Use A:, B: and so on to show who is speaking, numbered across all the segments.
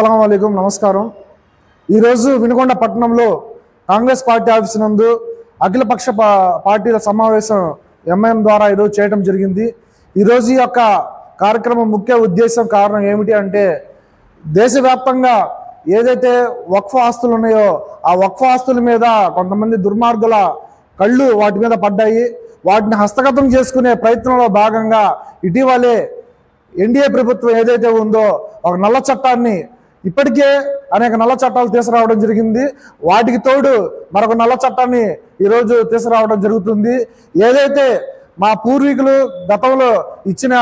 A: అస్సలం అయికం నమస్కారం. ఈరోజు వినుకొండ పట్టణంలో కాంగ్రెస్ పార్టీ ఆఫీస్ నందు అఖిలపక్ష పార్టీల సమావేశం ఎంఐఎం ద్వారా ఈరోజు చేయడం జరిగింది. ఈరోజు ఈ యొక్క కార్యక్రమం ముఖ్య ఉద్దేశం కారణం ఏమిటి అంటే దేశవ్యాప్తంగా ఏదైతే వక్ఫ్ ఆస్తులు ఉన్నాయో ఆ వక్ఫ్ ఆస్తుల మీద కొంతమంది దుర్మార్గుల కళ్ళు వాటి మీద పడ్డాయి. వాటిని హస్తగతం చేసుకునే ప్రయత్నంలో భాగంగా ఇటీవలే ఎన్డీఏ ప్రభుత్వం ఏదైతే ఉందో ఒక నల్ల చట్టాన్ని ఇప్పటికే అనేక నల్ల చట్టాలు తీసుకురావడం జరిగింది. వాటికి తోడు మరొక నల్ల చట్టాన్ని ఈరోజు తీసుకురావడం జరుగుతుంది. ఏదైతే మా పూర్వీకులు గతంలో ఇచ్చిన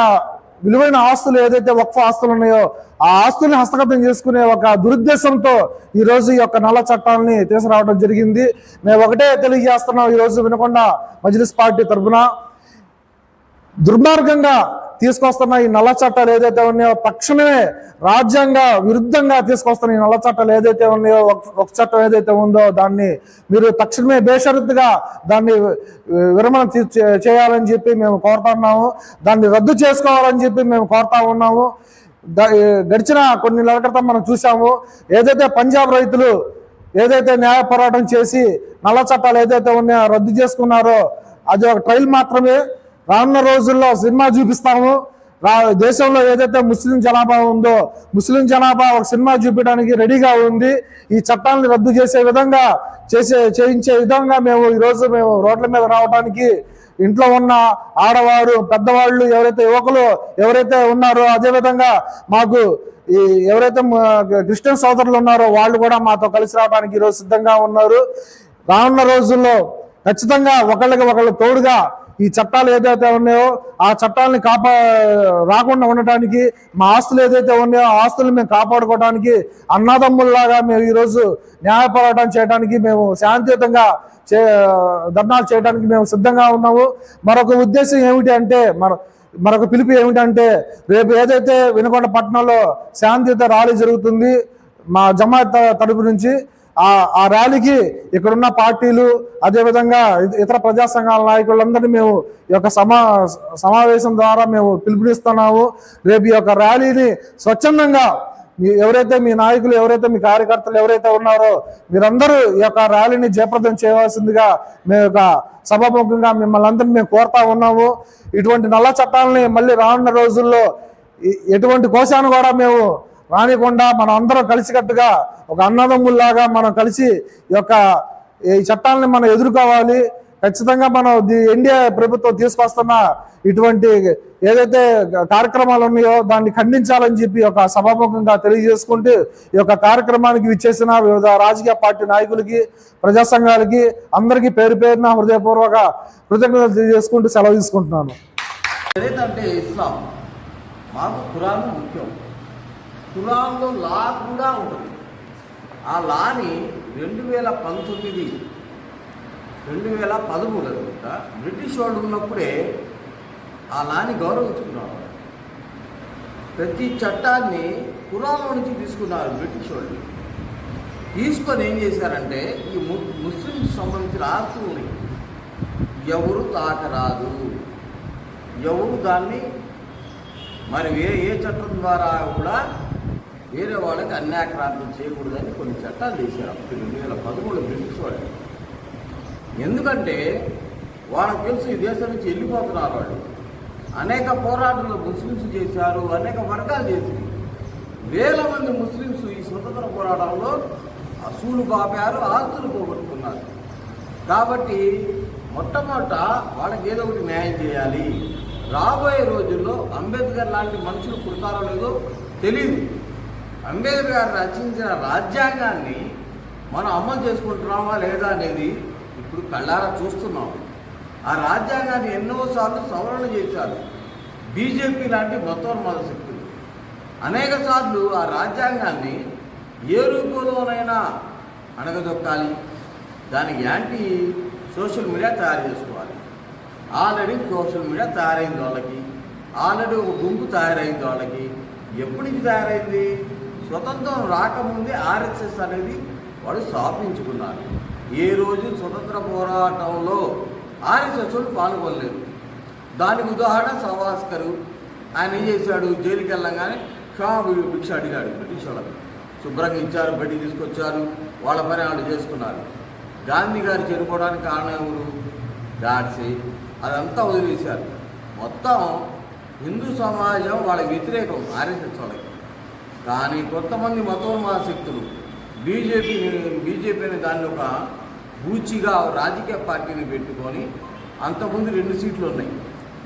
A: విలువైన ఆస్తులు ఏదైతే వక్ఫ ఆస్తులు ఉన్నాయో ఆ ఆస్తుల్ని హస్తగతం చేసుకునే ఒక దురుద్దేశంతో ఈరోజు ఈ యొక్క నల్ల చట్టాలని తీసుకురావడం జరిగింది. మేము ఒకటే తెలియజేస్తున్నాం ఈ రోజు మజ్లిస్ పార్టీ తరఫున దుర్మార్గంగా తీసుకొస్తున్న ఈ నల్ల చట్టాలు ఏదైతే ఉన్నాయో తక్షణమే రాజ్యాంగ విరుద్ధంగా తీసుకొస్తున్న ఈ నల్ల చట్టాలు ఏదైతే ఉన్నాయో ఒక- చట్టం ఏదైతే ఉందో దాన్ని మీరు తక్షణమే బేషరత్తుగా దాన్ని విరమణ చేయాలని చెప్పి మేము కోరుతున్నాము దాన్ని రద్దు చేసుకోవాలని చెప్పి మేము కోరుతా ఉన్నాము. గడిచిన కొన్ని నెలల క్రితం మనం చూసాము ఏదైతే పంజాబ్ రైతులు ఏదైతే న్యాయ పోరాటం చేసి నల్ల చట్టాలు ఏదైతే ఉన్నాయో రద్దు చేసుకున్నారో అది ఒక ట్రైల్ మాత్రమే. రానున్న రోజుల్లో సినిమా చూపిస్తాము. రా దేశంలో ఏదైతే ముస్లిం జనాభా ఉందో ముస్లిం జనాభా ఒక సినిమా చూపించడానికి రెడీగా ఉంది. ఈ చట్టాలను రద్దు చేసే విధంగా చేసే చేయించే విధంగా మేము ఈరోజు మేము రోడ్ల మీద రావడానికి ఇంట్లో ఉన్న ఆడవారు పెద్దవాళ్ళు ఎవరైతే యువకులు ఎవరైతే ఉన్నారో అదేవిధంగా మాకు ఈ ఎవరైతే క్రిస్టియన్ సోదరులు ఉన్నారో వాళ్ళు కూడా మాతో కలిసి రావడానికి ఈరోజు సిద్ధంగా ఉన్నారు. రానున్న రోజుల్లో ఖచ్చితంగా ఒకళ్ళకి ఒకళ్ళు తోడుగా ఈ చట్టాలు ఏదైతే ఉన్నాయో ఆ చట్టాలని కాపా రాకుండా ఉండటానికి మా ఆస్తులు ఏదైతే ఉన్నాయో ఆస్తులు మేము కాపాడుకోవడానికి అన్నదమ్ముల్లాగా మేము ఈరోజు న్యాయ పోరాటం చేయడానికి మేము శాంతియుతంగా చే ధర్నాలు చేయడానికి మేము సిద్ధంగా ఉన్నాము. మరొక ఉద్దేశం ఏమిటి అంటే మన మరొక పిలుపు ఏమిటంటే రేపు ఏదైతే వినుకొండ పట్టణంలో శాంతియుత ర్యాలీ జరుగుతుంది మా జమాత్ తరపు నుంచి ఆ ఆ ర్యాలీకి ఇక్కడున్న పార్టీలు అదేవిధంగా ఇతర ప్రజా సంఘాల నాయకులందరినీ మేము ఈ యొక్క సమా సమావేశం ద్వారా మేము పిలుపునిస్తున్నాము. రేపు ఈ యొక్క ర్యాలీని స్వచ్ఛందంగా మీ ఎవరైతే మీ నాయకులు ఎవరైతే మీ కార్యకర్తలు ఎవరైతే ఉన్నారో మీరందరూ ఈ యొక్క ర్యాలీని జయప్రదం చేయవలసిందిగా మేము యొక్క సభాముఖంగా మిమ్మల్ని అందరినీ మేము కోరుతా ఉన్నాము. ఇటువంటి నల్ల చట్టాలని మళ్ళీ రానున్న రోజుల్లో ఎటువంటి కోశాన్ని కూడా మేము రానికుండా మనం అందరం కలిసికట్టుగా ఒక అన్నదమ్ముల్లాగా మనం కలిసి ఈ యొక్క ఈ చట్టాలని మనం ఎదుర్కోవాలి. ఖచ్చితంగా మనం ది- ఎన్డీఏ ప్రభుత్వం తీసుకొస్తున్న ఇటువంటి ఏదైతే కార్యక్రమాలు ఉన్నాయో దాన్ని ఖండించాలని చెప్పి ఒక సభాముఖంగా తెలియజేసుకుంటూ ఈ యొక్క కార్యక్రమానికి విచ్చేసిన వివిధ రాజకీయ పార్టీ నాయకులకి ప్రజా సంఘాలకి అందరికీ పేరు పేరున హృదయపూర్వక కృతజ్ఞతలు తెలియజేసుకుంటూ సెలవు తీసుకుంటున్నాను.
B: ఏదంటే ఇస్లాం మాకు ముఖ్యం. ఖురాన్లో లా కూడా ఉంటుంది. ఆ లాని రెండు వేల పంతొమ్మిది రెండు వేల పదమూడు అనుకుంటా బ్రిటిష్ వాళ్ళు ఉన్నప్పుడే ఆ లాని గౌరవించుకున్నారు ప్రతి చట్టాన్ని ఖురాన్లో నుంచి తీసుకున్నారు బ్రిటిష్ వాళ్ళు. తీసుకొని ఏం చేశారంటే ఈ ము ముస్లింకి సంబంధించిన ఆస్తువుని ఎవరు తాకరాదు. ఎవరు దాన్ని మరి ఏ ఏ చట్టం ద్వారా కూడా వేరే వాళ్ళకి అన్యాక్రాంతం చేయకూడదని కొన్ని చట్టాలు చేశారు. అప్పుడు రెండు వేల పదమూడు బ్రిటిష్ వాళ్ళు. ఎందుకంటే వాళ్ళకి తెలుసు ఈ దేశం నుంచి వెళ్ళిపోతున్నారు వాళ్ళు. అనేక పోరాటాలు ముస్లిమ్స్ చేశారు అనేక వర్గాలు చేసింది వేల మంది ముస్లిమ్స్ ఈ స్వతంత్ర పోరాటంలో అసూలు బాపారు ఆస్తులు పోగొట్టుకున్నారు. కాబట్టి మొట్టమొదట వాళ్ళకి ఏదో ఒకటి న్యాయం చేయాలి. రాబోయే రోజుల్లో అంబేద్కర్ లాంటి మనుషులు పుడతారో లేదో తెలియదు అంబేద్కర్ గారు రచించిన రాజ్యాంగాన్ని మనం అమలు చేసుకుంటున్నామా లేదా అనేది ఇప్పుడు కళ్ళారా చూస్తున్నాం. ఆ రాజ్యాంగాన్ని ఎన్నోసార్లు సవరణ చేశారు. బీజేపీ లాంటి మతోన్మాద శక్తులు. అనేక సార్లు ఆ రాజ్యాంగాన్ని ఏ రూపంలోనైనా అణగదొక్కాలి. దానికి యాంటీ సోషల్ మీడియా తయారు చేసుకోవాలి. ఆల్రెడీ సోషల్ మీడియా తయారైంది వాళ్ళకి. ఆల్రెడీ ఒక గుంపు తయారైంది వాళ్ళకి. ఎప్పటి నుంచి తయారైంది? స్వతంత్రం రాకముందే ఆర్ఎస్ఎస్ అనేది వాళ్ళు స్థాపించుకున్నారు. ఏ రోజు స్వతంత్ర పోరాటంలో ఆర్ఎస్ఎస్ పాల్గొనలేదు. దానికి ఉదాహరణ సవాస్కరు. ఆయన ఏం చేశాడు? జైలుకి వెళ్ళంగానే షా భిక్ష అడిగాడు బ్రిటిష్ వాళ్ళకి శుభ్రంగా ఇచ్చారు బయటికి తీసుకొచ్చారు వాళ్ళ పని వాళ్ళు చేసుకున్నారు. గాంధీ గారు చనిపోవడానికి కారణం ఎవరు? గాడ్సే అదంతా వదిలేశారు. మొత్తం హిందూ సమాజం వాళ్ళకి వ్యతిరేకం ఆర్ఎస్ఎస్ వాళ్ళకి. కానీ కొంతమంది మతోన్మాద శక్తులు బీజేపీ బీజేపీని దాన్ని ఒక బూచిగా రాజకీయ పార్టీని పెట్టుకొని అంతకుముందు రెండు సీట్లు ఉన్నాయి.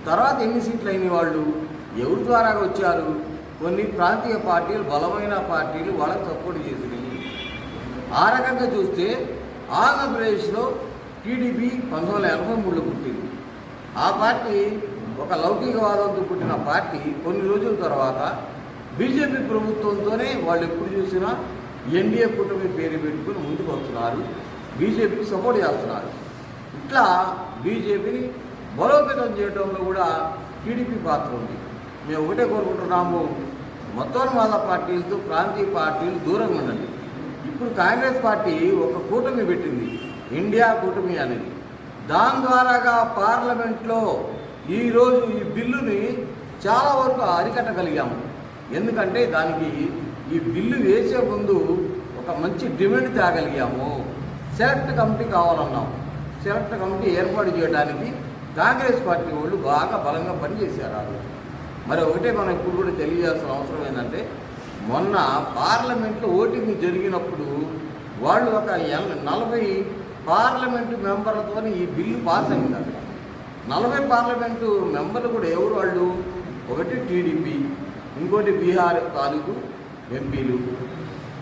B: తర్వాత ఎన్ని సీట్లు అయిన వాళ్ళు? ఎవరి ద్వారా వచ్చారు? కొన్ని ప్రాంతీయ పార్టీలు బలమైన పార్టీలు వాళ్ళకి సపోర్ట్ చేసినాయి. ఆ రకంగా చూస్తే ఆంధ్రప్రదేశ్లో టీడీపీ పంతొమ్మిది వందల ఎనభై మూడులో పుట్టింది. ఆ పార్టీ ఒక లౌకికవాదంతో పుట్టిన పార్టీ కొన్ని రోజుల తర్వాత బీజేపీ ప్రభుత్వంతోనే వాళ్ళు ఎప్పుడు చూసినా ఎన్డీఏ కూటమి పేరు పెట్టుకుని ముందుకు వస్తున్నారు. బీజేపీకి సపోర్ట్ చేస్తున్నారు. ఇట్లా బీజేపీని బలోపేతం చేయడంలో కూడా టీడీపీ పాత్ర ఉంది. మేము ఒకటే కోరుకుంటున్నాము మతోన్మాద పార్టీలతో ప్రాంతీయ పార్టీలు దూరంగా ఉండండి. ఇప్పుడు కాంగ్రెస్ పార్టీ ఒక కూటమి పెట్టింది ఇండియా కూటమి అనేది. దాని ద్వారాగా పార్లమెంట్లో ఈరోజు ఈ బిల్లుని చాలా వరకు అరికట్టగలిగాము. ఎందుకంటే దానికి ఈ బిల్లు వేసే ముందు ఒక మంచి డిమాండ్ తేగలిగాము. సెలెక్ట్ కమిటీ కావాలన్నాం. సెలెక్ట్ కమిటీ ఏర్పాటు చేయడానికి కాంగ్రెస్ పార్టీ వాళ్ళు బాగా బలంగా పనిచేశారు మరి ఒకటే మనం ఇప్పుడు కూడా తెలియజేయాల్సిన అవసరం ఏంటంటే మొన్న పార్లమెంట్లో ఓటింగ్ జరిగినప్పుడు వాళ్ళు ఒక ఎన్- నలభై పార్లమెంటు మెంబర్లతో ఈ బిల్లు పాస్ అయింది అక్కడ. నలభై పార్లమెంటు మెంబర్లు కూడా ఎవరు వాళ్ళు? ఒకటి టీడీపీ ఇంకోటి బీహార్ తాలూకు ఎంపీలు.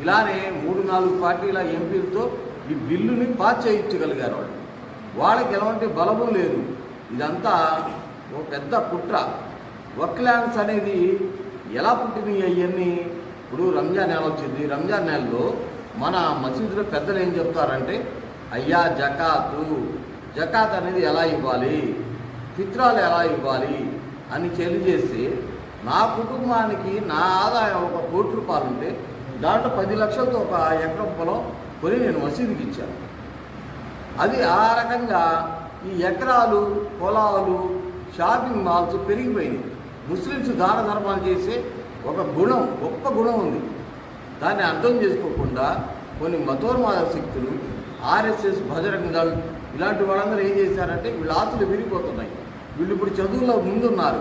B: ఇలానే మూడు నాలుగు పార్టీల ఎంపీలతో ఈ బిల్లుని పాస్ చేయించగలిగారు వాళ్ళు. వాళ్ళకి ఎలాంటి బలము లేదు. ఇదంతా ఒక పెద్ద కుట్ర. వక్లాండ్స్ అనేది ఎలా పుట్టినాయి అవన్నీ? ఇప్పుడు రంజాన్ నెల వచ్చింది. రంజాన్ నెలలో మన మసీదులో పెద్దలు ఏం చెప్తారంటే అయ్యా జకాతు జకాత్ అనేది ఎలా ఇవ్వాలి? చిత్రాలు ఎలా ఇవ్వాలి? అని తెలియజేసి నా కుటుంబానికి నా ఆదాయం ఒక కోటి రూపాయలు ఉంటే దాంట్లో పది లక్షలతో ఒక ఎకరం పొలం కొని నేను మసీదుకి ఇచ్చాను. అది ఆ రకంగా ఈ ఎకరాలు పొలాలు షాపింగ్ మాల్స్ పెరిగిపోయినాయి. ముస్లిమ్స్ దాన ధర్మాలు చేసే ఒక గుణం గొప్ప గుణం ఉంది. దాన్ని అర్థం చేసుకోకుండా కొన్ని మతోన్మాద శక్తులు ఆర్ఎస్ఎస్ భజరంగ దళ్ ఇలాంటి వాళ్ళందరూ ఏం చేశారంటే వీళ్ళ ఆస్తులు విరిగిపోతున్నాయి. వీళ్ళు ఇప్పుడు చదువులో ముందున్నారు.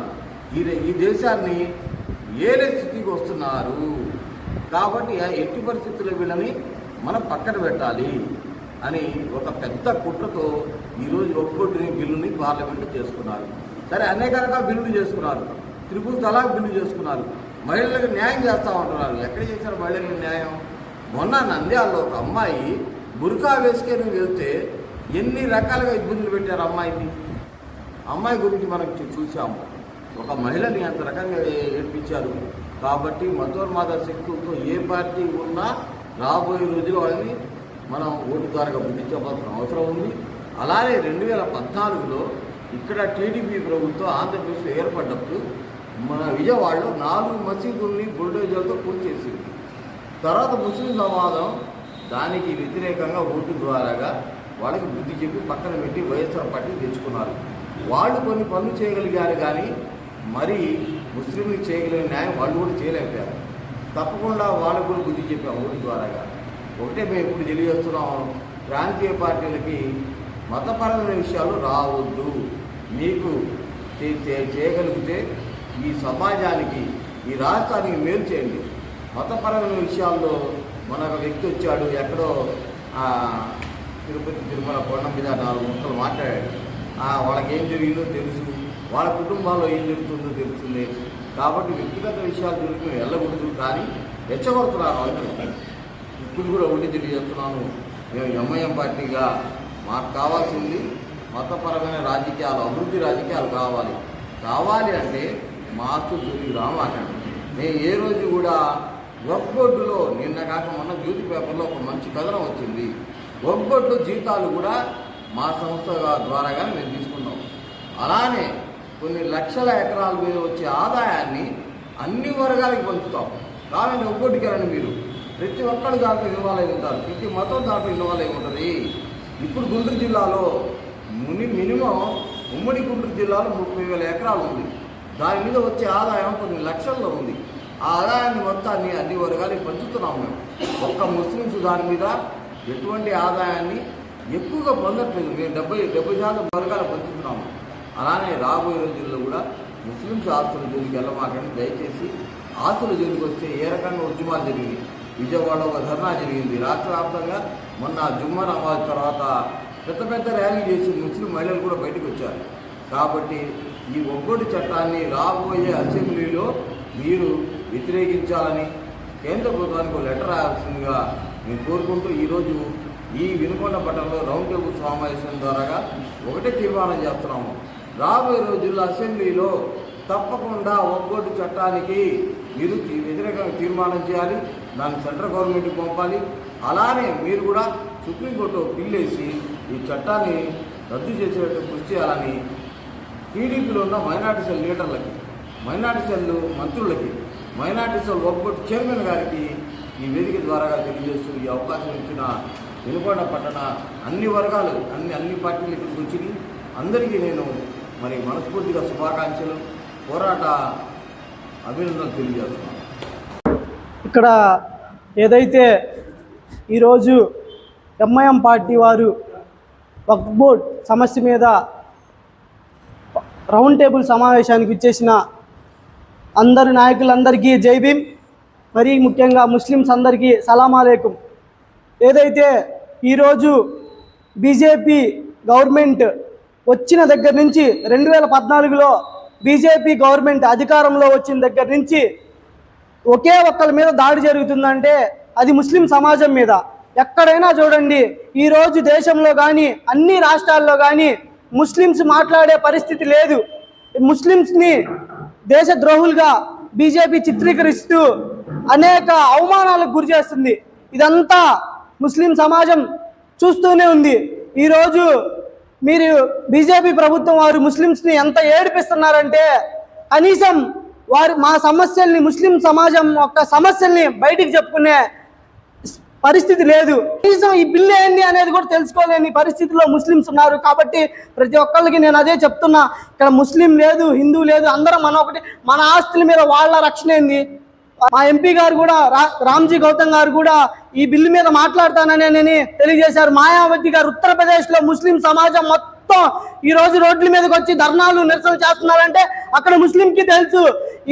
B: ఈ ఈ దేశాన్ని ఏలే స్థితికి వస్తున్నారు. కాబట్టి ఎట్టి పరిస్థితుల్లో వీళ్ళని మనం పక్కన పెట్టాలి అని ఒక పెద్ద కుట్రతో ఈరోజు ఒక్కొక్కటిని బిల్లుని పార్లమెంట్ చేసుకున్నారు. సరే అనేక రకాల బిల్లులు చేసుకున్నారు. త్రిపుల్ తలాక్ బిల్లు చేసుకున్నారు. మహిళలకు న్యాయం చేస్తామంటున్నారు ఎక్కడ చేశారు మహిళలకు న్యాయం? మొన్న నంద్యాలలో ఒక అమ్మాయి బుర్కా వేసుకొని వెళ్తే ఎన్ని రకాలుగా ఇబ్బందులు పెట్టారు అమ్మాయిని? అమ్మాయి గురించి మనం చూసాము ఒక మహిళని అంత రకంగా ఏ- ఏడ్పించారు. కాబట్టి మతోన్మాద శక్తులతో ఏ పార్టీ ఉన్నా రాబోయే రోజుల్లో వాళ్ళని మనం ఓటు ద్వారా బుద్ధి అవసరం ఉంది. అలానే రెండు వేల పద్నాలుగులో ఇక్కడ టీడీపీ ప్రభుత్వం ఆంధ్రప్రదేశ్లో ఏర్పడ్డప్పుడు మన విజయవాడలో నాలుగు మసీదుల్ని బుల్డోజర్తో కూల్చేసింది తర్వాత ముస్లిం సమాజం దానికి వ్యతిరేకంగా ఓటు ద్వారాగా వాళ్ళకి బుద్ధి చెప్పి పక్కన పెట్టి వైఎస్ఆర్ పార్టీ తెచ్చుకున్నారు వాళ్ళు కొన్ని పనులు చేయగలిగారు కానీ మరి ముస్లింలకు చేయగలిగిన న్యాయం వాళ్ళు కూడా చేయలేకపోయారు. తప్పకుండా వాళ్ళు కూడా బుద్ధి చెప్పాము ఓటు ద్వారాగా. ఒకటే మేము ఇప్పుడు తెలియజేస్తున్నాం ప్రాంతీయ పార్టీలకి మతపరమైన విషయాలు రావద్దు. మీకు చేయగలిగితే ఈ సమాజానికి ఈ రాష్ట్రానికి మేలు చేయండి. మతపరమైన విషయాల్లో మన వ్యక్తి వచ్చాడు ఎక్కడో తిరుపతి తిరుమల కొండ మీద నాలుగు ముక్కలు మాట్లాడాడు. వాళ్ళకి ఏం జరిగిందో తెలుసు. వాళ్ళ కుటుంబాల్లో ఏం జరుగుతుందో తెలుస్తుంది. కాబట్టి వ్యక్తిగత విషయాల జోలికి మేము వెళ్ళకూడదు కానీ రెచ్చగొడుతున్నారు వాళ్ళు ఇప్పుడు కూడా ఒకటి తెలియజేస్తున్నాను. మేము ఎంఐఎం పార్టీగా మాకు కావాల్సింది మతపరమైన రాజకీయాలు అభివృద్ధి రాజకీయాలు కావాలి. కావాలి అంటే మాకు జోలికి రామాకండి మేము ఏ రోజు కూడా ఒక్కొడ్డులో నిన్న కాక మొన్న జ్యోతి పేపర్లో ఒక మంచి కథనం వచ్చింది. ఒక్కొడ్డు జీతాలు కూడా మా సంస్థ ద్వారాగానే మేము తీసుకున్నాం. అలానే కొన్ని లక్షల ఎకరాల మీద వచ్చే ఆదాయాన్ని అన్ని వర్గాలకి పంచుతాం. కావాలంటే ఒక్కొక్కటికెళ్ళండి మీరు ప్రతి ఒక్కరు దాంట్లో ఇన్వాల్వ్ అయి ఉంటారు. ప్రతి మతం దాంట్లో ఇన్వాల్వ్ అయి ఉంటుంది. ఇప్పుడు గుంటూరు జిల్లాలో ముని మినిమం ఉమ్మడి గుంటూరు జిల్లాలో ముప్పై వేల ఎకరాలు ఉంది. దాని మీద వచ్చే ఆదాయం కొన్ని లక్షల్లో ఉంది. ఆ ఆదాయాన్ని మొత్తాన్ని అన్ని వర్గాలకి పంచుతున్నాం మేము. ఒక్క ముస్లిమ్స్ దాని మీద ఎటువంటి ఆదాయాన్ని ఎక్కువగా పొందట్లేదు. మేము డెబ్బై డెబ్బై శాతం వర్గాలు పంచుతున్నాము. అలానే రాబోయే రోజుల్లో కూడా ముస్లిమ్స్ ఆస్తుల జోలికి వెళ్ళమాకండి. దయచేసి ఆస్తుల జోలికి వస్తే ఏ రకంగా ఉద్యమాలు జరిగింది విజయవాడలో ఒక ధర్నా జరిగింది. రాష్ట్రవ్యాప్తంగా మొన్న జుమ్మా నమాజ్ తర్వాత పెద్ద పెద్ద ర్యాలీ చేసి ముస్లిం మహిళలు కూడా బయటకు వచ్చారు. కాబట్టి ఈ ఒక్కోటి చట్టాన్ని రాబోయే అసెంబ్లీలో మీరు వ్యతిరేకించాలని కేంద్ర ప్రభుత్వానికి ఒక లెటర్ రాయాల్సిందిగా మేము కోరుకుంటూ ఈరోజు ఈ వినుకొండ పట్టణంలో రౌండ్ టేబుల్ సమావేశం ద్వారా ఒకటే తీర్మానం చేస్తున్నాము. రాబోయే రోజుల్లో అసెంబ్లీలో తప్పకుండా ఒక్కోటి చట్టానికి మీరు వ్యతిరేకంగా తీర్మానం చేయాలి దాన్ని సెంట్రల్ గవర్నమెంట్కి పంపాలి. అలానే మీరు కూడా సుప్రీంకోర్టు పిల్లేసి ఈ చట్టాన్ని రద్దు చేసేటట్టు కృషి చేయాలని టీడీపీలో ఉన్న మైనార్టీ సెల్ లీడర్లకి మైనార్టీ సెల్ మంత్రులకి మైనార్టీ సెల్ ఒక్కటి చైర్మన్ గారికి ఈ వేదిక ద్వారా తెలియజేస్తూ ఈ అవకాశం ఇచ్చిన వెనుకొండ పట్టణ అన్ని వర్గాలు అన్ని అన్ని పార్టీలు ఇక్కడికి వచ్చి అందరికీ నేను మరి మనస్ఫూర్తిగా శుభాకాంక్షలు పోరాట అభినందనలు తెలియజేస్తున్నాం.
C: ఇక్కడ ఏదైతే ఈరోజు ఎంఐఎం పార్టీ వారు వక్ఫ్ బోర్డ్ సమస్య మీద రౌండ్ టేబుల్ సమావేశానికి ఇచ్చేసిన అందరి నాయకులందరికీ జైబీమ్ మరీ ముఖ్యంగా ముస్లిమ్స్ అందరికీ సలాం ఏదైతే ఈరోజు బీజేపీ గవర్నమెంట్ వచ్చిన దగ్గర నుంచి రెండు వేల పద్నాలుగులో బీజేపీ గవర్నమెంట్ అధికారంలో వచ్చిన దగ్గర నుంచి ఒకే ఒక్కరి మీద దాడి జరుగుతుందంటే అది ముస్లిం సమాజం మీద. ఎక్కడైనా చూడండి ఈరోజు దేశంలో కానీ అన్ని రాష్ట్రాల్లో కానీ ముస్లిమ్స్ మాట్లాడే పరిస్థితి లేదు. ముస్లిమ్స్ని దేశద్రోహులుగా బీజేపీ చిత్రీకరిస్తూ అనేక అవమానాలకు గురి చేస్తుంది. ఇదంతా ముస్లిం సమాజం చూస్తూనే ఉంది. ఈరోజు మీరు బీజేపీ ప్రభుత్వం వారు ముస్లిమ్స్ని ఎంత ఏడిపిస్తున్నారంటే కనీసం వారు మా సమస్యల్ని ముస్లిం సమాజం యొక్క సమస్యల్ని బయటికి చెప్పుకునే పరిస్థితి లేదు. కనీసం ఈ బిల్లు ఏంటి అనేది కూడా తెలుసుకోలేని పరిస్థితిలో ముస్లిమ్స్ ఉన్నారు. కాబట్టి ప్రతి ఒక్కరికి నేను అదే చెప్తున్నా. ఇక్కడ ముస్లిం లేదు హిందూ లేదు అందరం మన ఒకటి మన ఆస్తుల మీద వాళ్ళ రక్షణ ఏంది? మా ఎంపీ గారు కూడా రా రామ్జీ గౌతమ్ గారు కూడా ఈ బిల్లు మీద మాట్లాడతానని తెలియజేశారు. మాయావతి గారు ఉత్తరప్రదేశ్లో ముస్లిం సమాజం మొత్తం ఈ రోజు రోడ్ల మీదకి వచ్చి ధర్నాలు నిరసన చేస్తున్నారంటే అక్కడ ముస్లింకి తెలుసు.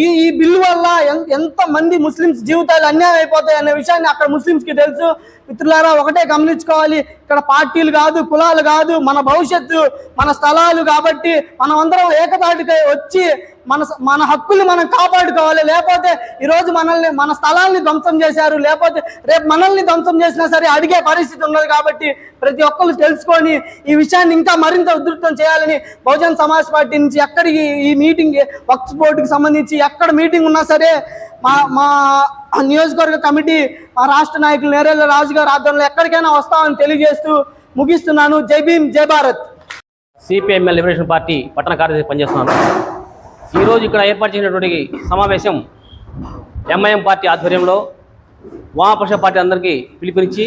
C: ఈ ఈ బిల్లు వల్ల ఎంత ఎంత మంది ముస్లింస్ జీవితాలు అన్యాయం అయిపోతాయి అనే విషయాన్ని అక్కడ ముస్లిమ్స్కి తెలుసు. మిత్రులారా ఒకటే గమనించుకోవాలి. ఇక్కడ పార్టీలు కాదు కులాలు కాదు మన భవిష్యత్తు మన స్థలాలు కాబట్టి మనం అందరం ఏకతాటికై వచ్చి మన మన హక్కుల్ని మనం కాపాడుకోవాలి. లేకపోతే ఈరోజు మనల్ని మన స్థలాల్ని ధ్వంసం చేశారు. లేకపోతే రేపు మనల్ని ధ్వంసం చేసినా సరే అడిగే పరిస్థితి ఉన్నది కాబట్టి ప్రతి ఒక్కరు తెలుసుకొని ఈ విషయాన్ని ఇంకా మరింత ఉధృతం చేయాలని బహుజన్ సమాజ్ పార్టీ నుంచి ఎక్కడికి ఈ మీటింగ్ వక్స్ బోర్డుకి సంబంధించి ఎక్కడ మీటింగ్ ఉన్నా సరే మా మా నియోజకవర్గ కమిటీ మా రాష్ట్ర నాయకులు నేరేళ్ళ రాజు గారు ఆధ్వర్యంలో ఎక్కడికైనా వస్తామని తెలియజేస్తూ ముగిస్తున్నాను. జై భీమ్ జై భారత్.
D: సిపిఎంఎల్ లిబరేషన్ పార్టీ పట్టణ కార్యదర్శి పనిచేస్తున్నాను. ఈరోజు ఇక్కడ ఏర్పాటు చేసినటువంటి సమావేశం ఎంఐఎం పార్టీ ఆధ్వర్యంలో వామపక్ష పార్టీ అందరికీ పిలుపునిచ్చి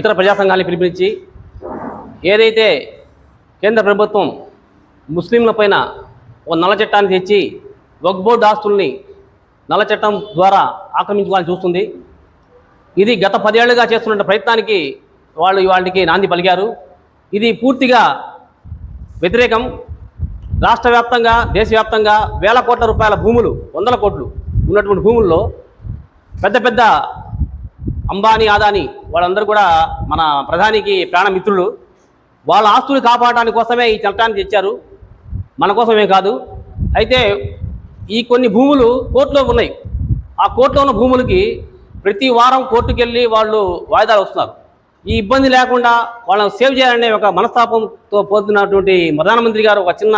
D: ఇతర ప్రజా సంఘాలని పిలుపునిచ్చి ఏదైతే కేంద్ర ప్రభుత్వం ముస్లింల పైన ఒక నల్ల చట్టాన్ని తెచ్చి వగ్బోర్డ్ ఆస్తుల్ని నల్ల చట్టం ద్వారా ఆక్రమించుకోవాలని చూస్తుంది. ఇది గత పదేళ్ళుగా చేస్తున్న ప్రయత్నానికి వాళ్ళు వాళ్ళకి నాంది పలికారు. ఇది పూర్తిగా వ్యతిరేకం. రాష్ట్ర వ్యాప్తంగా దేశవ్యాప్తంగా వేల కోట్ల రూపాయల భూములు వందల కోట్లు ఉన్నటువంటి భూముల్లో పెద్ద పెద్ద అంబానీ ఆదాని వాళ్ళందరూ కూడా మన ప్రధానికి ప్రాణమిత్రులు. వాళ్ళ ఆస్తులు కాపాడడానికి కోసమే ఈ చట్టాన్ని తెచ్చారు. మన కోసమే కాదు. అయితే ఈ కొన్ని భూములు కోర్టులో ఉన్నాయి. ఆ కోర్టులో ఉన్న భూములకి ప్రతి వారం కోర్టుకు వెళ్ళి వాళ్ళు వాయిదాలు వస్తున్నారు. ఈ ఇబ్బంది లేకుండా వాళ్ళని సేవ్ చేయాలనే ఒక మనస్తాపంతో పోతున్నటువంటి ప్రధానమంత్రి గారు ఒక చిన్న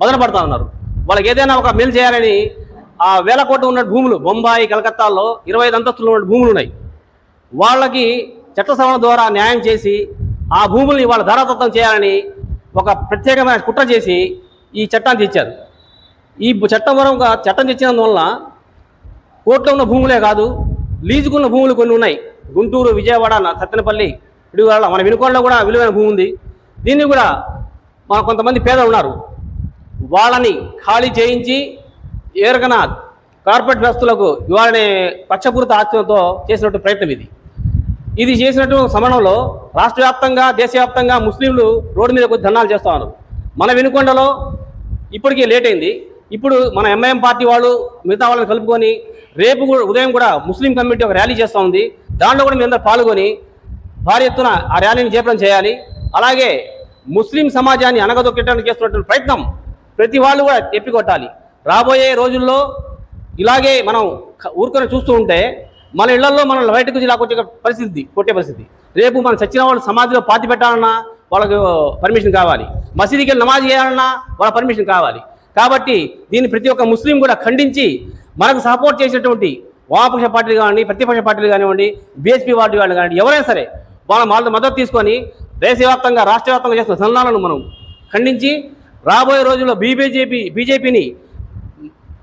D: మొదలు పడతా ఉన్నారు. వాళ్ళకి ఏదైనా ఒక మేలు చేయాలని ఆ వేల కోట్లు ఉన్న భూములు బొంబాయి కలకత్తాలో ఇరవై ఐదు అంతస్తులు ఉన్న భూములు ఉన్నాయి. వాళ్ళకి చట్ట సవరణ ద్వారా న్యాయం చేసి ఆ భూముల్ని వాళ్ళ ధారాతత్వం చేయాలని ఒక ప్రత్యేకమైన కుట్ర చేసి ఈ చట్టాన్ని తెచ్చారు ఈ చట్టం వరంగా చట్టం తెచ్చినందువలన కోర్టులో ఉన్న భూములే కాదు లీజుకున్న భూములు కొన్ని ఉన్నాయి. గుంటూరు విజయవాడ సత్తెనపల్లి ఇడుగుల మన వినుకొండలో కూడా విలువైన భూమి ఉంది. దీన్ని కూడా మన కొంతమంది పేదలు ఉన్నారు. వాళ్ళని ఖాళీ చేయించి ఏరకన కార్పొరేట్ వ్యవస్థలకు ఇవాళనే పచ్చపూరిత ఆచరణతో చేసినట్టు ప్రయత్నం ఇది. ఇది చేసినట్టు సమయంలో రాష్ట్ర వ్యాప్తంగా దేశవ్యాప్తంగా ముస్లింలు రోడ్డు మీద కొద్ది ధర్నాలు చేస్తూ ఉన్నారు. మన వెనుకొండలో ఇప్పటికే లేట్ అయింది. ఇప్పుడు మన ఎంఐఎం పార్టీ వాళ్ళు మిగతా వాళ్ళని కలుపుకొని రేపు కూడా ఉదయం కూడా ముస్లిం కమ్యూనిటీ ఒక ర్యాలీ చేస్తూ ఉంది. దాంట్లో కూడా మేమందరూ పాల్గొని భారీ ఎత్తున ఆ ర్యాలీని చేపడం చేయాలి. అలాగే ముస్లిం సమాజాన్ని అనగదొక్కడానికి చేస్తున్నటువంటి ప్రయత్నం ప్రతి వాళ్ళు కూడా ఎప్పికొట్టాలి రాబోయే రోజుల్లో ఇలాగే మనం ఊరుకొని చూస్తూ ఉంటే మన ఇళ్ళలో మనం బయటకు కొట్టే పరిస్థితి కొట్టే పరిస్థితి. రేపు మనం చచ్చిన వాళ్ళు సమాధిలో పాతి పెట్టాలన్నా వాళ్ళకు పర్మిషన్ కావాలి. మసీదుకి వెళ్ళి నమాజ్ చేయాలన్నా వాళ్ళ పర్మిషన్ కావాలి. కాబట్టి దీన్ని ప్రతి ఒక్క ముస్లిం కూడా ఖండించి మనకు సపోర్ట్ చేసినటువంటి వామపక్ష పార్టీలు కానివ్వండి ప్రతిపక్ష పార్టీలు కానివ్వండి బీఎస్పీ పార్టీ వాళ్ళు కానివ్వండి ఎవరైనా సరే వాళ్ళ వాళ్ళ మద్దతు తీసుకొని దేశవ్యాప్తంగా రాష్ట్ర వ్యాప్తంగా చేస్తున్న సంధానాలను మనం ఖండించి రాబోయే రోజుల్లో బీబీజేపీ బీజేపీని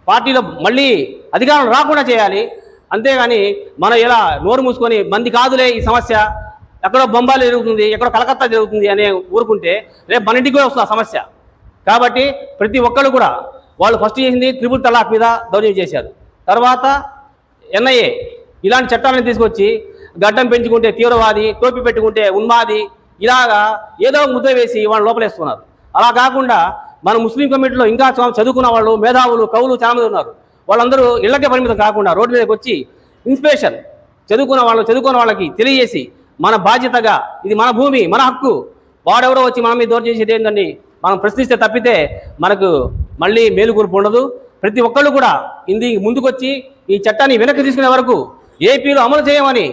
D: పార్టీలో మళ్ళీ అధికారం రాకుండా చేయాలి. అంతేగాని మనం ఇలా నోరు మూసుకొని మంది కాదులే ఈ సమస్య ఎక్కడో బొంబాలు జరుగుతుంది ఎక్కడో కలకత్తా జరుగుతుంది అనే ఊరుకుంటే రేపు మన ఇంటికి కూడా వస్తుంది సమస్య. కాబట్టి ప్రతి ఒక్కళ్ళు కూడా వాళ్ళు ఫస్ట్ చేసింది త్రిపుల్ తలాక్ మీద దౌర్యం చేశారు. తర్వాత ఎన్ఐఏ ఇలాంటి చట్టాలను తీసుకొచ్చి గడ్డం పెంచుకుంటే తీవ్రవాది టోపీ పెట్టుకుంటే ఉన్మాది ఇలాగా ఏదో ముద్ర వేసి వాళ్ళు లోపలేస్తున్నారు. అలా కాకుండా మన ముస్లిం కమిటీలో ఇంకా చదువుకున్న వాళ్ళు మేధావులు కవులు చాలామంది ఉన్నారు. వాళ్ళందరూ ఇళ్ళకే పరిమితం కాకుండా రోడ్డు మీదకి వచ్చి ఇన్స్పిరేషన్ చదువుకున్న వాళ్ళు చదువుకున్న వాళ్ళకి తెలియజేసి మన బాధ్యతగా ఇది మన భూమి మన హక్కు. వాడెవడో వచ్చి మన మీద దూరం చేసేది ఏంటని మనం ప్రశ్నిస్తే తప్పితే మనకు మళ్ళీ మేలుకూర్పు ఉండదు. ప్రతి ఒక్కళ్ళు కూడా ఇంది ముందుకొచ్చి ఈ చట్టాన్ని వెనక్కి తీసుకునే వరకు ఏపీలో అమలు చేయమని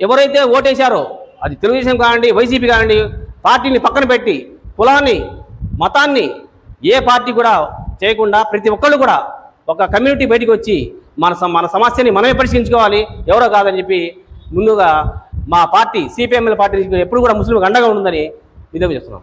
D: ఎవరైతే ఓటేశారో అది తెలుగుదేశం కానివ్వండి వైసీపీ కానివ్వండి పార్టీని పక్కన పెట్టి కులాన్ని మతాన్ని ఏ పార్టీ కూడా చేయకుండా ప్రతి ఒక్కళ్ళు కూడా ఒక కమ్యూనిటీ బయటకు వచ్చి మన మన సమస్యని మనమే పరిశీలించుకోవాలి ఎవరో కాదని చెప్పి ముందుగా మా పార్టీ సిపిఎంఎల్ పార్టీ ఎప్పుడు కూడా ముస్లింలకు అండగా ఉంటుందని విధంగా చేస్తున్నాం.